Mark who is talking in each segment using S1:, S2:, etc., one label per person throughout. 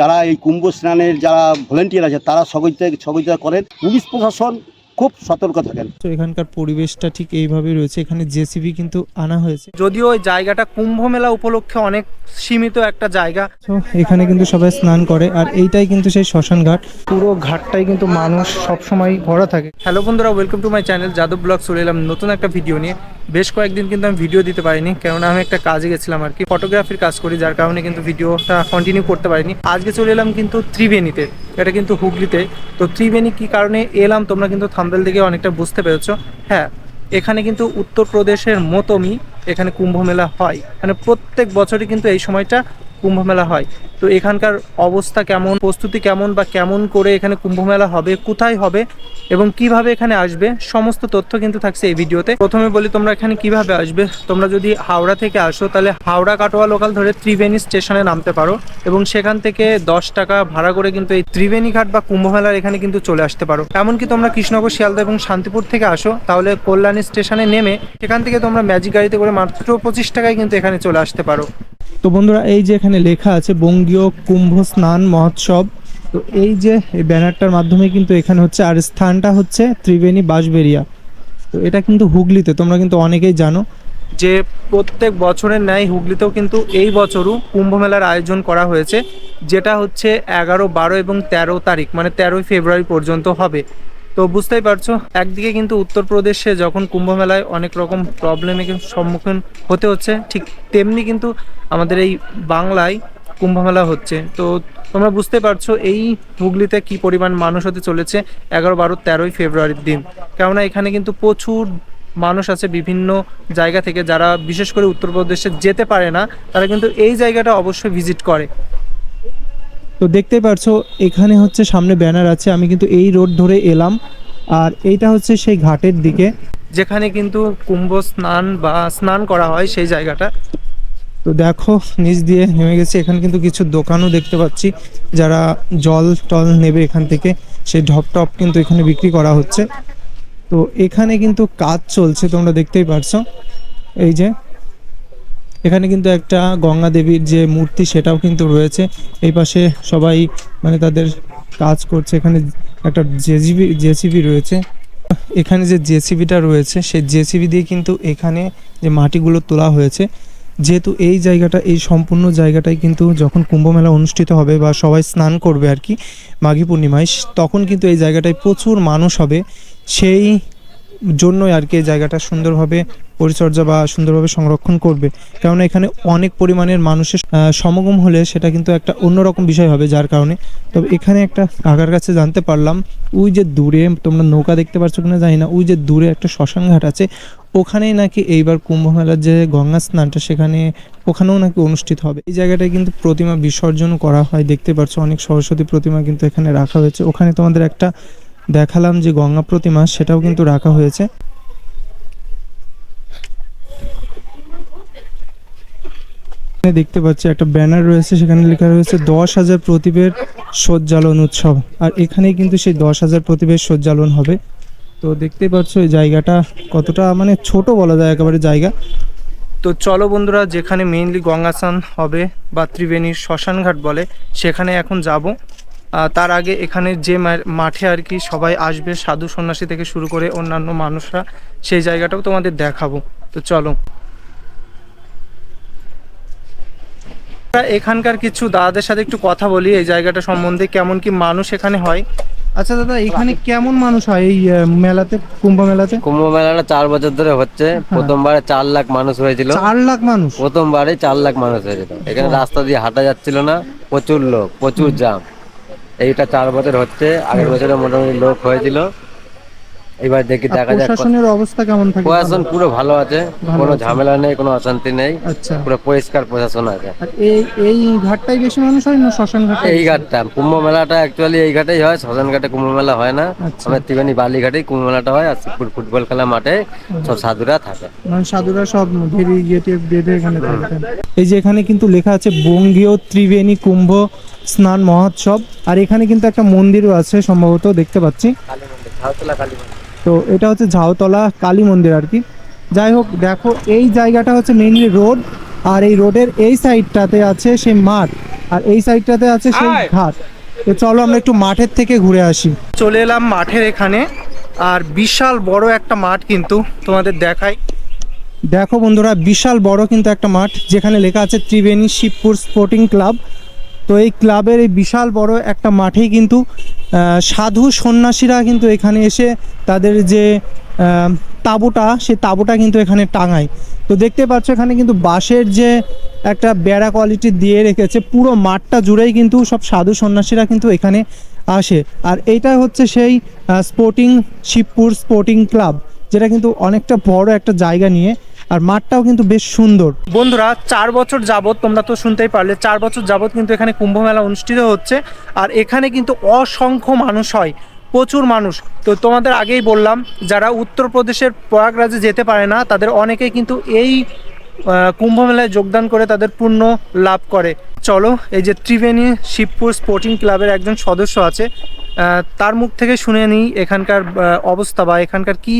S1: যারা এই কুম্ভ স্নানের যারা ভলেন্টিয়ার আছে তারা সহযোগিতা সহযোগিতা করেন। পুলিশ প্রশাসন খুব সতর্ক থাকেন।
S2: তো এখানকার পরিবেশটা ঠিক এইভাবেই রয়েছে। এখানে জেসিবি কিন্তু আনা হয়েছে।
S3: যদিও ওই জায়গাটা কুম্ভ মেলা উপলক্ষে অনেক সীমিত একটা জায়গা।
S2: তো এখানে কিন্তু সবাই স্নান করে আর এইটাই কিন্তু সেই শ্মশান ঘাট। পুরো ঘাটটাই কিন্তু মানুষ সবসময় ভরা থাকে।
S3: হ্যালো বন্ধুরা welcome to my channel Yadav blog চলে এলাম নতুন একটা ভিডিও নিয়ে। বেশ কয়েকদিন কিন্তু আমি ভিডিও দিতে পারিনি, কেননা আমি একটা কাজে গেছিলাম আর কি। ফটোগ্রাফির কাজ করি, যার কারণে কিন্তু ভিডিওটা কন্টিনিউ করতে পারিনি। আজকে চলে এলাম কিন্তু ত্রিবেণীতে, এটা কিন্তু হুগলিতে। তো ত্রিবেণী কি কারণে এলাম, তোমরা কিন্তু থাম্বেল থেকে অনেকটা বুঝতে পেরেছ। হ্যাঁ এখানে কিন্তু উত্তরপ্রদেশের মতনই এখানে কুম্ভ মেলা হয়। মানে প্রত্যেক বছরই কিন্তু এই সময়টা কুম্ভ মেলা হয়। তো এখানকার অবস্থা কেমন, প্রস্তুতি কেমন বা কেমন করে এখানে কুম্ভ মেলা হবে, কোথায় হবে এবং কীভাবে এখানে আসবে, সমস্ত তথ্য কিন্তু থাকছে এই ভিডিওতে। প্রথমে বলি তোমরা এখানে কীভাবে আসবে। তোমরা যদি হাওড়া থেকে আসো, তাহলে হাওড়া কাটোয়া লোকাল ধরে ত্রিবেণী স্টেশনে নামতে পারো এবং সেখান থেকে দশ টাকা ভাড়া করে কিন্তু এই ত্রিবেণী ঘাট বা কুম্ভ মেলার এখানে কিন্তু চলে আসতে পারো। এমনকি তোমরা কৃষ্ণনগর, শিয়ালদা এবং শান্তিপুর থেকে আসো, তাহলে কল্যাণী স্টেশনে নেমে সেখান থেকে তোমরা ম্যাজিক গাড়িতে করে মাত্র পঁচিশ টাকায় কিন্তু এখানে চলে আসতে পারো।
S2: তো বন্ধুরা, এই যে এখানে লেখা আছে, বঙ্গীয় কুম্ভ স্নান মহোৎসব। তো এই যে এই ব্যানারটার মাধ্যমে কিন্তু এখানে হচ্ছে, আর স্থানটা হচ্ছে ত্রিবেণী বাঁশবেরিয়া তো এটা কিন্তু হুগলিতে, তোমরা কিন্তু অনেকেই জানো।
S3: যে প্রত্যেক বছরের ন্যায় হুগলিতেও কিন্তু এই বছরও কুম্ভ মেলার আয়োজন করা হয়েছে, যেটা হচ্ছে এগারো, বারো এবং তেরো তারিখ মানে তেরোই ফেব্রুয়ারি পর্যন্ত হবে। তো বুঝতেই পারছ, একদিকে কিন্তু উত্তরপ্রদেশে যখন কুম্ভ মেলায় অনেক রকম প্রবলেমের সম্মুখীন হতে হচ্ছে, ঠিক তেমনি কিন্তু আমাদের এই বাংলায় কুম্ভ মেলা হচ্ছে। তো তোমরা বুঝতে পারছ এই হুগলিতে কি পরিমাণ মানুষ হতে চলেছে এগারো বারো তেরোই ফেব্রুয়ারির দিন। কেননা এখানে কিন্তু প্রচুর মানুষ আছে বিভিন্ন জায়গা থেকে, যারা বিশেষ করে উত্তরপ্রদেশে যেতে পারে না, তারা কিন্তু এই জায়গাটা অবশ্যই ভিজিট করে।
S2: তো দেখতে পারছ এখানে হচ্ছে সামনে ব্যানার আছে আমি কিন্তু এই রোড ধরে এলাম। আর এইটা হচ্ছে সেই ঘাটের দিকে।
S3: যেখানে কিন্তু কুম্ভ স্নান বা স্নান করা হয় সেই জায়গাটা।
S2: তো দেখো নিচ দিয়ে নেমে গেছে। এখানে কিন্তু কিছু দোকানও দেখতে পাচ্ছি যারা জল টল নেবে এখান থেকে সেই ঢপ টপ কিন্তু এখানে বিক্রি করা হচ্ছে। তো এখানে কিন্তু কাজ চলছে তোমরা দেখতেই পারছ। এই যে এখানে কিন্তু একটা গঙ্গা দেবীর যে মূর্তি সেটাও কিন্তু রয়েছে। এই পাশে সবাই মানে তাদের কাজ করছে। এখানে একটা জেসিবি জেসিবি রয়েছে। এখানে যে জেসিবিটা রয়েছে, সেই জেসিবি দিয়ে কিন্তু এখানে যে মাটিগুলো তোলা হয়েছে, যেহেতু এই জায়গাটা, এই সম্পূর্ণ জায়গাটাই কিন্তু যখন কুম্ভ মেলা অনুষ্ঠিত হবে বা সবাই স্নান করবে আর কি, মাঘী পূর্ণিমায়, তখন কিন্তু এই জায়গাটায় প্রচুর মানুষ হবে। সেই জন্যই আর কি এই জায়গাটা সুন্দরভাবে পরিচর্যা বা সুন্দরভাবে সংরক্ষণ করবে। কেননা এখানে অনেক পরিমাণের মানুষের সমাগম হলে সেটা কিন্তু একটা অন্যরকম বিষয় হবে যার কারণে। তবে এখানে একটা কাকার কাছে জানতে পারলাম, ওই যে দূরে তোমরা নৌকা দেখতে পাচ্ছ কিনা জানি না, ওই যে দূরে একটা শ্মশান ঘাট আছে, ওখানেই নাকি এইবার কুম্ভ মেলার যে গঙ্গা স্নানটা সেখানে, ওখানেও নাকি অনুষ্ঠিত হবে। এই জায়গাটায় কিন্তু প্রতিমা বিসর্জন করা হয়, দেখতে পাচ্ছ অনেক সরস্বতী প্রতিমা কিন্তু এখানে রাখা হয়েছে। ওখানে তোমাদের একটা দেখালাম যে গঙ্গা প্রতিমা, সেটাও কিন্তু রাখা হয়েছে। দেখতে পাচ্ছি একটা ব্যানার রয়েছে, সেখানে লেখা রয়েছে, দশ হাজার প্রতিবের সজ্জালন উৎসব। আর এখানেই কিন্তু সেই দশ হাজার প্রতিবের সজ্জালন হবে। তো দেখতেই পাচ্ছ এই জায়গাটা কতটা মানে ছোট বলা যায়, একেবারে জায়গা।
S3: তো চলো বন্ধুরা, যেখানে মেইনলি গঙ্গা স্নান হবে বা ত্রিবেণীর শ্মশানঘাট বলে, সেখানে এখন যাব। তার আগে এখানে যে মাঠে আর কি সবাই আসবে সাধু সন্ন্যাসী থেকে শুরু করে অন্যান্য মানুষরা সেই জায়গাটাও তোমাদের দেখাবো। তো চলো। এখানকার কিছু দাদাদের সাথে একটু কথা বলি এই জায়গাটা সম্বন্ধে কেমন কি মানুষ এখানে হয়?
S2: আচ্ছা দাদা এখানে কেমন মানুষ হয় এই মেলাতে কুম্ভ মেলাতে?
S4: কুম্ভ মেলাটা চার বছর ধরে হচ্ছে। প্রথমবারে চার লাখ মানুষ হয়েছিল।
S2: চার লাখ মানুষ?
S4: প্রথমবারে চার লাখ মানুষ হয়েছিল। এখানে রাস্তা দিয়ে হাঁটা যাচ্ছিল না। প্রচুর লোক প্রচুর জাম এইটা চার বছর হচ্ছে। আগের বছরে মোটামুটি লোক হয়েছিল। এবার দেখি দেখা যাক
S2: প্রশাসনের অবস্থা কেমন থাকে?
S4: প্রশাসন পুরো ভালো আছে কোনো ঝামেলা নেই কোনো অশান্তি নেই
S2: আচ্ছা।
S4: পুরো পরিষ্কার প্রশাসন আছে।
S2: এই এই ঘাটটাই বেশি মানুষ হয় না শ্মশান ঘাটে
S4: এই ঘাটটা কুম্ভ মেলাটা অ্যাকচুয়ালি এই ঘাটেই হয় শ্মশান ঘাটে কুম্ভ মেলা হয় না।
S2: আচ্ছা।
S4: আমাদের ত্রিবেণী বালি ঘাটেই কুম্ভ মেলাটা হয় আর ফুটবল খেলা মাঠে সব সাধুরা থাকে।
S2: মানে সাধুরা সব ঘেরি গেটে বেঁধে এখানে এই যে এখানে কিন্তু লেখা আছে বঙ্গীয় ত্রিবেণী কুম্ভ স্নান মহোৎসব আর এখানে কিন্তু একটা মন্দিরও আছে সম্ভবত দেখতে পাচ্ছি।
S4: কালী মন্দির ঝাউতলা কালী মন্দির।
S2: তো এটা হচ্ছে ঝাউতলা কালী মন্দির আর কি। যাই হোক দেখো এই জায়গাটা হচ্ছে মেইনলি রোড আর এই রোডের এই সাইডটাতে আছে সেই মাঠ আর এই সাইডটাতে আছে সেই ঘাট। তো চলো আমরা একটু মাঠের থেকে ঘুরে আসি।
S3: চলে এলাম মাঠের এখানে আর বিশাল বড় একটা মাঠ কিন্তু তোমাদের দেখাই।
S2: দেখো বন্ধুরা বিশাল বড় কিন্তু একটা মাঠ যেখানে লেখা আছে ত্রিবেণী শিবপুর স্পোর্টিং ক্লাব তো এই ক্লাবের এই বিশাল বড় একটা মাঠেই কিন্তু সাধু সন্ন্যাসীরা কিন্তু এখানে এসে তাদের যে তাঁবুটা, সেই তাঁবুটা কিন্তু এখানে টাঙায়। তো দেখতে পাচ্ছ এখানে কিন্তু বাঁশের যে একটা বেড়া কোয়ালিটি দিয়ে রেখেছে, পুরো মাঠটা জুড়েই কিন্তু সব সাধু সন্ন্যাসীরা কিন্তু এখানে আসে। আর এইটা হচ্ছে সেই স্পোর্টিং শিবপুর স্পোর্টিং ক্লাব যেটা কিন্তু অনেকটা বড় একটা জায়গা নিয়ে আর মাঠটাও কিন্তু বেশ সুন্দর।
S3: বন্ধুরা, চার বছর যাবৎ, তোমরা তো শুনতেই পারলে, চার বছর যাবৎ কিন্তু এখানে কুম্ভ মেলা অনুষ্ঠিত হচ্ছে। আর এখানে কিন্তু অসংখ্য মানুষ হয়, প্রচুর মানুষ। তো তোমাদের আগেই বললাম, যারা উত্তরপ্রদেশের প্রয়াগরাজে যেতে পারে না, তাদের অনেকেই কিন্তু এই কুম্ভ মেলায় যোগদান করে তাদের পুণ্য লাভ করে। চলো, এই যে ত্রিবেণী শিবপুর স্পোর্টিং ক্লাবের একজন সদস্য আছে তার মুখ থেকে শুনে নিই এখানকার অবস্থা বা এখানকার কি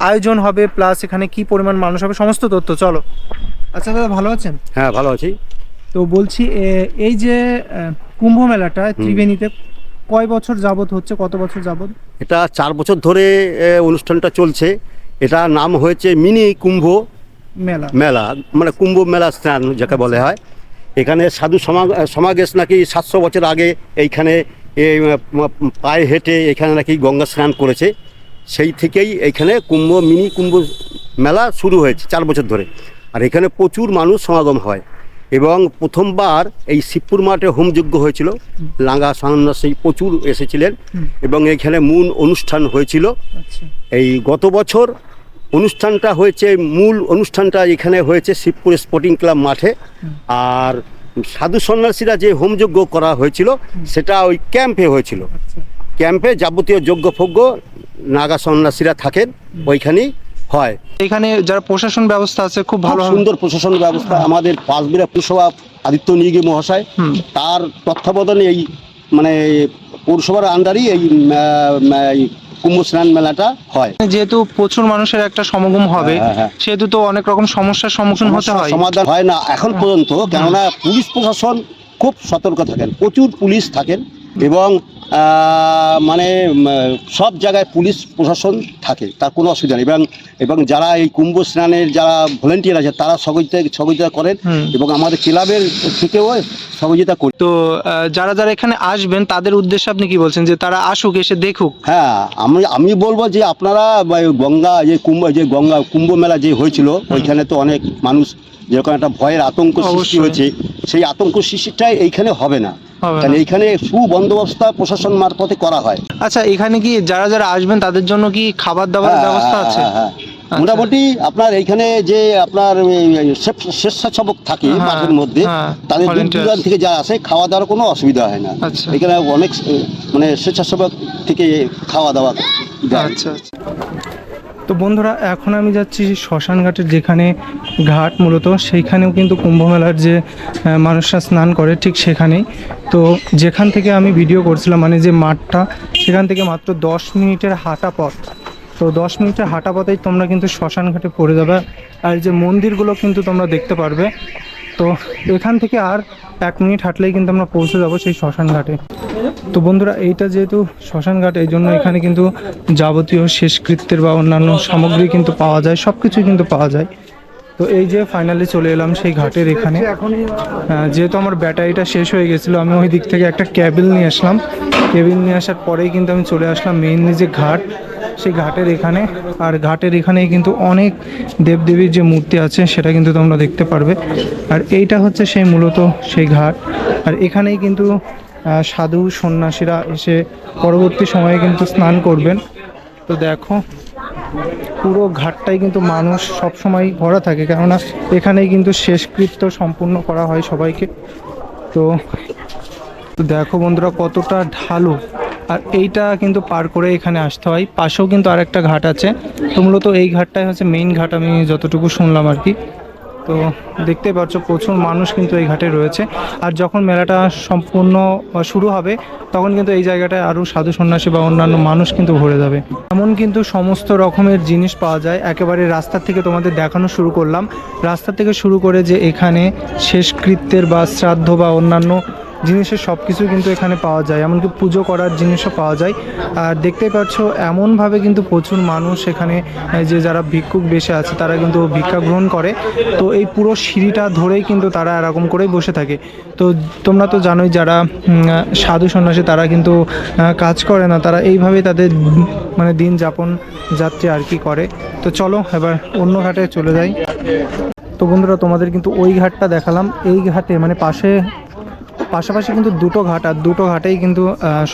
S3: আয়োজন হবে প্লাস এখানে কি পরিমাণ মানুষ হবে সমস্ত তথ্য চলো। আচ্ছা দাদা ভালো আছেন?
S1: হ্যাঁ ভালো আছি।
S3: তো বলছি এই যে কুম্ভ মেলাটা ত্রিবেণীতে কয় বছর যাবত হচ্ছে কত বছর যাবত
S1: এটা চার বছর ধরে অনুষ্ঠানটা চলছে। এটা নাম হয়েছে মিনি কুম্ভ
S3: মেলা।
S1: মেলা মানে কুম্ভ মেলা স্নান যাকে বলে হয়। এখানে সাধু সমা- সমাবেশ নাকি সাতশো বছর আগে এইখানে পায়ে হেঁটে এখানে নাকি গঙ্গা স্নান করেছে। সেই থেকেই এইখানে কুম্ভ মিনি কুম্ভ মেলা শুরু হয়েছে চার বছর ধরে। আর এখানে প্রচুর মানুষ সমাগম হয় এবং প্রথমবার এই শিবপুর মাঠে হোমযজ্ঞ হয়েছিল। লাঙ্গা সন্ন্যাসী প্রচুর এসেছিলেন এবং এখানে মূল অনুষ্ঠান হয়েছিল।
S3: আচ্ছা।
S1: এই গত বছর অনুষ্ঠানটা হয়েছে মূল অনুষ্ঠানটা এখানে হয়েছে শিবপুর স্পোর্টিং ক্লাব মাঠে। আর সাধু সন্ন্যাসীরা যে হোমযজ্ঞ করা হয়েছিল সেটা ওই ক্যাম্পে হয়েছিল।
S3: আচ্ছা।
S1: ক্যাম্পে যাবতীয় যজ্ঞ ফজ্ঞ নাগা সন্ন্যাসীরা থাকেন ওইখানেই হয়।
S3: এখানে যারা প্রশাসন ব্যবস্থা আছে খুব ভালো
S1: সুন্দর প্রশাসন ব্যবস্থা। আমাদের পাঁচবিরা পুরসভা আদিত্য নিয়োগী মহাশয় তার তত্ত্বাবধানে এই মানে পৌরসভার আন্ডারই এই কুম্ভ স্নান মেলাটা হয়।
S3: যেহেতু প্রচুর মানুষের একটা সমাগম হবে
S1: হ্যাঁ, হ্যাঁ।
S3: সেহেতু তো অনেক রকম সমস্যার সম্মুখীন হতে হয়।
S1: সমাধান হয় না এখন পর্যন্ত কেননা পুলিশ প্রশাসন খুব সতর্ক থাকেন। প্রচুর পুলিশ থাকেন এবং মানে সব জায়গায় পুলিশ প্রশাসন থাকে তার কোনো অসুবিধা নেই। এবং এবং যারা এই কুম্ভ স্নানের যারা ভলেন্টিয়ার আছে তারা সহযোগিতা সহযোগিতা করেন এবং আমাদের ক্লাবের থেকেও সহযোগিতা করি।
S3: তো যারা যারা এখানে আসবেন তাদের উদ্দেশ্যে আপনি কি বলছেন? যে তারা আসুক এসে দেখুক?
S1: হ্যাঁ আমি আমি বলব যে আপনারা গঙ্গা যে কুম্ভ যে গঙ্গা কুম্ভ মেলা যে হয়েছিল ওইখানে তো অনেক মানুষ যেরকম একটা ভয়ের আতঙ্ক সৃষ্টি হয়েছে সেই আতঙ্ক সৃষ্টিটাই এইখানে হবে না। কারণ এইখানে সুবন্দোবস্ত প্রশাসন মারফতে করা হয়।
S3: আচ্ছা এখানে কি যারা যারা আসবেন তাদের জন্য কি খাবার দাবারের
S1: হ্যাঁ,
S3: ব্যবস্থা
S1: হ্যাঁ,
S3: আছে?
S1: হ্যাঁ, হ্যাঁ। মোটামুটি আপনার এইখানে যে আপনার স্বেচ্ছাসেবক থাকে মাঠের মধ্যে তাদের দূর দূরান্ত থেকে যা আসে খাওয়া দাওয়ার কোনো অসুবিধা হয় না।
S3: আচ্ছা।
S1: এখানে অনেক মানে স্বেচ্ছাসেবক থেকে খাওয়া দাওয়া
S3: আচ্ছা আচ্ছা। তো বন্ধুরা, এখন আমি যাচ্ছি শ্মশান ঘাটের যেখানে ঘাট মূলত, সেইখানেও কিন্তু কুম্ভমেলার যে মানুষরা স্নান করে ঠিক সেখানেই। তো যেখান থেকে আমি ভিডিও করছিলাম মানে যে মাঠটা, সেখান থেকে মাত্র দশ মিনিটের হাঁটা পথ। তো দশ মিনিটের হাঁটা পথেই তোমরা কিন্তু শ্মশান ঘাটে পড়ে যাবে। আর যে মন্দিরগুলো কিন্তু তোমরা দেখতে পারবে। তো এখান থেকে আর এক মিনিট হাঁটলেই কিন্তু আমরা পৌঁছে যাব সেই শ্মশান ঘাটে। তো বন্ধুরা, এইটা যেহেতু শ্মশান ঘাট, এই জন্য এখানে কিন্তু যাবতীয় শেষকৃত্যের বা অন্যান্য সামগ্রী কিন্তু পাওয়া যায় সব কিছুই কিন্তু পাওয়া যায়। তো এই যে ফাইনালি চলে এলাম সেই ঘাটের এখানে। যেহেতু আমার ব্যাটারিটা শেষ হয়ে গেছিল, আমি ওই দিক থেকে একটা ক্যাবিল নিয়ে আসলাম। কেবিল নিয়ে আসার পরেই কিন্তু আমি চলে আসলাম মেইনলি যে ঘাট। সেই ঘাটের এখানে। আর ঘাটের এখানেই কিন্তু অনেক দেবদেবীর যে মূর্তি আছে, সেটা কিন্তু তোমরা দেখতে পারবে। আর এইটা হচ্ছে সেই মূলত সেই ঘাট। আর এখানেই কিন্তু সাধু সন্ন্যাসীরা এসে পরবর্তী সময়ে কিন্তু স্নান করবেন। তো দেখো, পুরো ঘাটটাই কিন্তু মানুষ সব সময় ভরা থাকে, কেননা এখানেই কিন্তু শেষকৃত্য সম্পূর্ণ করা হয় সবাইকে। তো তো দেখো বন্ধুরা, কতটা ঢালু। আর এইটা কিন্তু পার করে এখানে আসতে হয়। পাশেও কিন্তু আরেকটা ঘাট আছে। তো মূলত এই ঘাটটাই হচ্ছে মেইন ঘাট, আমি যতটুকু শুনলাম আর কি। তো দেখতেই পাচ্ছ, প্রচুর মানুষ কিন্তু এই ঘাটে রয়েছে। আর যখন মেলাটা সম্পূর্ণ বা শুরু হবে, তখন কিন্তু এই জায়গাটায় আরও সাধু সন্ন্যাসী বা অন্যান্য মানুষ কিন্তু ভরে যাবে। এমন কিন্তু সমস্ত রকমের জিনিস পাওয়া যায়। একেবারে রাস্তা থেকে তোমাদের দেখানো শুরু করলাম। রাস্তা থেকে শুরু করে যে এখানে শেষকৃত্যের বা শ্রাদ্ধ বা অন্যান্য জিনিসের সব কিছু কিন্তু এখানে পাওয়া যায়, এমনকি পুজো করার জিনিসও পাওয়া যায়। আর দেখতেই পাচ্ছ, এমনভাবে কিন্তু প্রচুর মানুষ এখানে যে যারা ভিক্ষুক বেশে আছে, তারা কিন্তু ভিক্ষা গ্রহণ করে। তো এই পুরো সিঁড়িটা ধরেই কিন্তু তারা এরকম করেই বসে থাকে। তো তোমরা তো জানোই যারা সাধু সন্ন্যাসী, তারা কিন্তু কাজ করে না। তারা এইভাবেই তাদের মানে দিন যাপন, যাত্রী আর কি করে। তো চলো, এবার অন্য ঘাটে চলে যাই। তো বন্ধুরা, তোমাদের কিন্তু ওই ঘাটটা দেখালাম। এই ঘাটে মানে পাশে পাশাপাশি কিন্তু দুটো ঘাট, আর দুটো ঘাটেই কিন্তু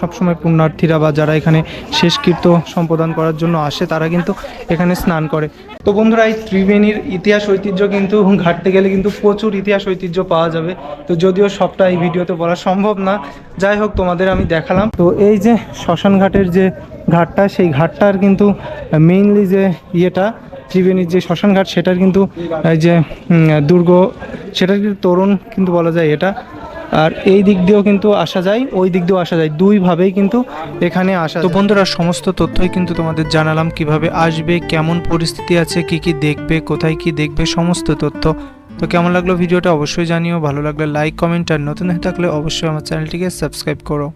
S3: সবসময় পুণ্যার্থীরা বা যারা এখানে শেষকৃত্য সম্পাদন করার জন্য আসে, তারা কিন্তু এখানে স্নান করে। তো বন্ধুরা, এই ত্রিবেণীর ইতিহাস ঐতিহ্য কিন্তু ঘাটতে গেলে কিন্তু প্রচুর ইতিহাস ঐতিহ্য পাওয়া যাবে। তো যদিও সবটা এই ভিডিওতে বলা সম্ভব না, যাই হোক, তোমাদের আমি দেখালাম। তো এই যে শ্মশান ঘাটের যে ঘাটটা, সেই ঘাটটার কিন্তু মেইনলি যে ইয়েটা, ত্রিবেণীর যে শ্মশান ঘাট, সেটার কিন্তু, এই যে দুর্গ, সেটার কিন্তু তরুণ কিন্তু বলা যায় এটা। আর এই দিক দিয়েও কিন্তু আসা যায়, ওই দিক দিয়েও আসা যায়। দুইভাবেই কিন্তু এখানে আসা তো বন্ধুরা, সমস্ত তথ্যই কিন্তু তোমাদের জানালাম, কীভাবে আসবে, কেমন পরিস্থিতি আছে, কি কি দেখবে, কোথায় কি দেখবে, সমস্ত তথ্য। তো কেমন লাগল ভিডিওটা অবশ্যই জানিও, ভালো লাগলে লাইক কমেন্ট আর নতুন হয়ে থাকলে অবশ্যই আমার চ্যানেলটিকে সাবস্ক্রাইব করো।